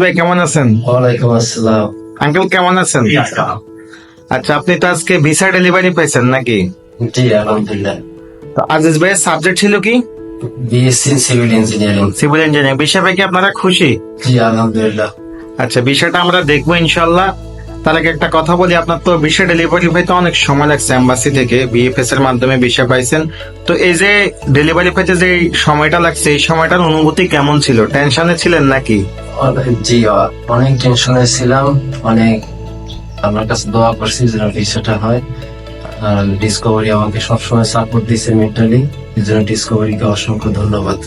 ভাই কেমন আছেন? ওয়ালাইকুম আসসালাম। আঙ্কেল কেমন আছেন? আচ্ছা। আপনি তো আজকে ভিসা ডেলিভারি পাইছেন নাকি? জি আলহামদুলিল্লাহ। তো আজিজ ভাইয়ের সাবজেক্ট ছিল কি? BSc civil engineering civil engineering বিষয় কি আপনারা খুশি? জি আলহামদুলিল্লাহ। আচ্ছা বিষয়টা আমরা দেখব ইনশাল্লাহ। তার আগে একটা কথা বলি, আপনার তো বিষয় ডেলিভারি পাইতে অনেক সময় লাগছে এম্বাসি থেকে বিএফএস এর মাধ্যমে বিষয় পাইছেন। তো এই যে ডেলিভারি পাইতে যে সময়টা লাগছে, এই সময়টার অনুভূতি কেমন ছিল? টেনশনে ছিলেন নাকি? জি অনেক টেনশনে ছিলাম। অনেক আমার কাছে দোয়া করছি যেন ভিসাটা হয়। ডিসকভারি আমাকে সবসময় সাপোর্ট দিছে মেন্টালি এই জন্য ডিসকভারিকে অসংখ্য ধন্যবাদ।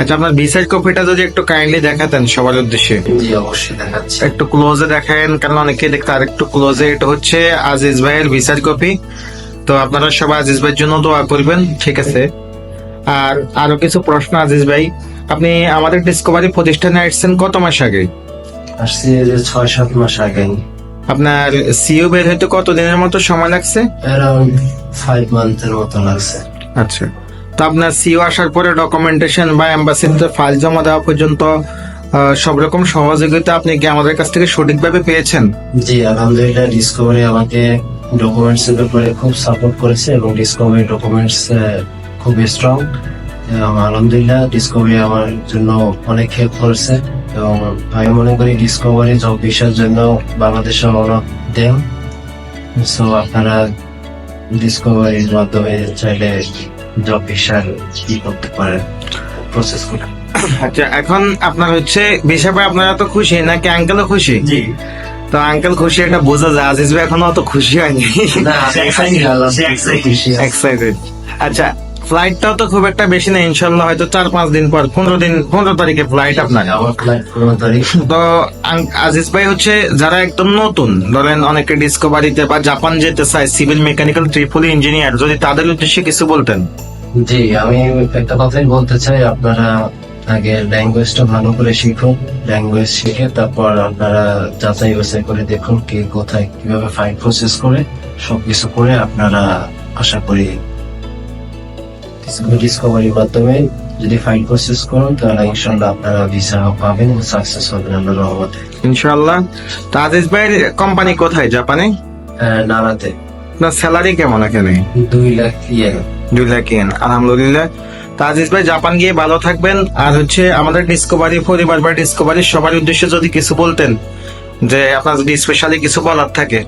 আচ্ছা আপনার ভিসার কপিটা যদি একটু কাইন্ডলি দেখাতেন সবার উদ্দেশ্যে। জি অবশ্যই দেখাচ্ছি। একটু ক্লোজে দেখেন কারণ অনেকে দেখতে আর একটু ক্লোজে এটা হচ্ছে আজিজ ভাইয়ের ভিসার কপি তো আপনারা সবাই আজিজ ভাইয়ের জন্য দোয়া করবেন ঠিক আছে? আর আরও কিছু প্রশ্ন আজিজ ভাই আপনি আমাদের ডিসকভারি প্রতিষ্ঠানে আসছেন কত মাস আগে? আসছি ছয় সাত মাস আগে। আপনার সিও বের হইতে কত দিনের মতো সময় লাগছে? অ্যারাউন্ড ফাইভ মান্থের মতো লাগছে। আচ্ছা। তো আপনার সিও আসার পরে ডকুমেন্টেশন বা এম্বাসিতে ফাইল জমা দেওয়া পর্যন্ত সব রকম সহযোগিতা আপনি কি আমাদের কাছ থেকে সঠিকভাবে পেয়েছেন? জি, আলহামদুলিল্লাহ ডিসকভারি আমাকে ডকুমেন্টস এর ব্যাপারে খুব সাপোর্ট করেছে এবং ডিসকভারি ডকুমেন্টস খুব স্ট্রং আলহামদুলিল্লাহ ডিসকভারি আমার জন্য অনেক হেল্প করেছে এবং আমি মনে করি ডিসকভারি জব বিষয়ের জন্য বাংলাদেশে অনেক দেন। সো আপনারা ডিসকভারির মাধ্যমে চাইলে জব ভিসার কি করতে পারেন প্রসেস করে। আচ্ছা এখন আপনার হচ্ছে বিষয় আপনারা তো খুশি নাকি আঙ্কেলও খুশি? জি। তো আঙ্কেল খুশি এটা বোঝা যায় আজিজ ভাই এখনও অত খুশি হয়নি। এক্সাইটেড আচ্ছা ফ্লাইটটাও তো খুব একটা বেশি না ইনশাল্লাহ হয়তো চার পাঁচ দিন পর পনেরো দিন পনেরো তারিখে ফ্লাইট আপনার। তো আজিজ ভাই হচ্ছে যারা একদম নতুন ধরেন অনেকে ডিসকভারিতে বা জাপান যেতে চায় সিভিল মেকানিক্যাল ট্রিপল ইঞ্জিনিয়ার যদি তাদের উদ্দেশ্যে কিছু বলতেন। জি আমি একটা কথাই বলতে চাই আপনারা আগে ল্যাঙ্গুয়েজটা ভালো করে শিখুন ল্যাঙ্গুয়েজ শিখে তারপর আপনারা যাচাই বাছাই করে দেখুন কে কোথায় কীভাবে ফাইল প্রসেস করে সবকিছু করে আপনারা আশা করি ডিসকভারির মাধ্যমে যদি ফাইল প্রসেস করুন তাহলে ইনশাল্লাহ আপনারা ভিসা পাবেন সাকসেস হবেন আল্লাহর রহমতে। ইনশাল্লাহ তো আজিজ ভাইয়ের কোম্পানি কোথায়? জাপানে? নাড়াতে আপনার স্যালারি কেমন এখানে? দুই লাখ ইয়ে দুই লাখ ইয়েন আলহামদুলিল্লাহ। তো আজিজ ভাই জাপান গিয়ে ভালো থাকবেন। আর হচ্ছে আমাদের ডিসকভারি পরিবার বা ডিসকভারি সবার উদ্দেশ্যে যদি কিছু বলতেন যে আপনার যদি স্পেশালি কিছু বলার থাকে।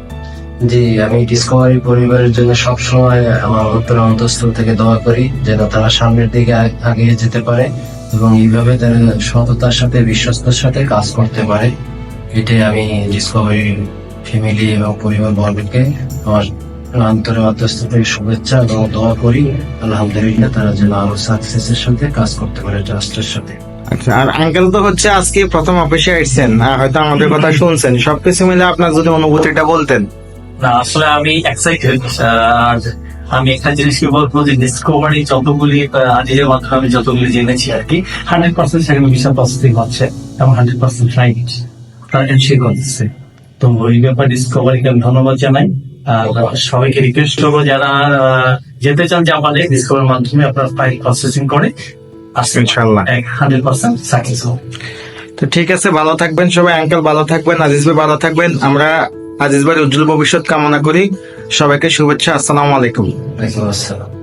জি, আমি ডিসকভারি পরিবারের জন্য সবসময় আমার অন্তর অন্তঃস্থল থেকে দোয়া করি, যেন তারা সামনের দিকে আগিয়ে যেতে পারে এবং এইভাবে তারা সততার সাথে বিশ্বস্তর সাথে কাজ করতে পারে। এটাই আমি ডিসকভারি ফ্যামিলি এবং পরিবার বর্গকে আমার অন্তরের অন্তঃস্থল থেকে শুভেচ্ছা এবং দোয়া করি। আলহামদুলিল্লাহ তারা যেন আরও সাকসেসের সাথে কাজ করতে পারে ট্রাস্টের সাথে। আচ্ছা আর আঙ্কেল তো হচ্ছে আজকে প্রথম অফিসে আসছেন হয়তো আমাদের কথা শুনছেন। সবকিছু মিলে আপনার যদি অনুভূতিটা বলতেন। না আসলে আমি এক্সাইটেড আর আমি একটা জিনিস কি বলব যে ডিসকভারি যতগুলি আজিজের মাধ্যমে আমি যতগুলি জেনেছি আর কি হান্ড্রেড পার্সেন্ট সেখানে ভিসা প্রসেসিং হচ্ছে এবং হান্ড্রেড পার্সেন্ট রাইট তারা এনশিওর করতেছে। তো ওই ব্যাপার ডিসকভারিকে আমি ধন্যবাদ জানাই আর সবাইকে রিকোয়েস্ট করব যারা যেতে চান জাপানে ডিসকভারির মাধ্যমে আপনার ফাইল প্রসেসিং করে ইনশাল্লাহ হান্ড্রেড পার্সেন্ট সাকসেস হবে তো ঠিক আছে ভালো থাকবেন সবাই আঙ্কেল ভালো থাকবেন আজিজ ভাই ভালো থাকবেন আমরা আজিজ ভাই উজ্জ্বল ভবিষ্যৎ কামনা করি। সবাইকে শুভেচ্ছা। আসসালামু আলাইকুম। আসসালাম।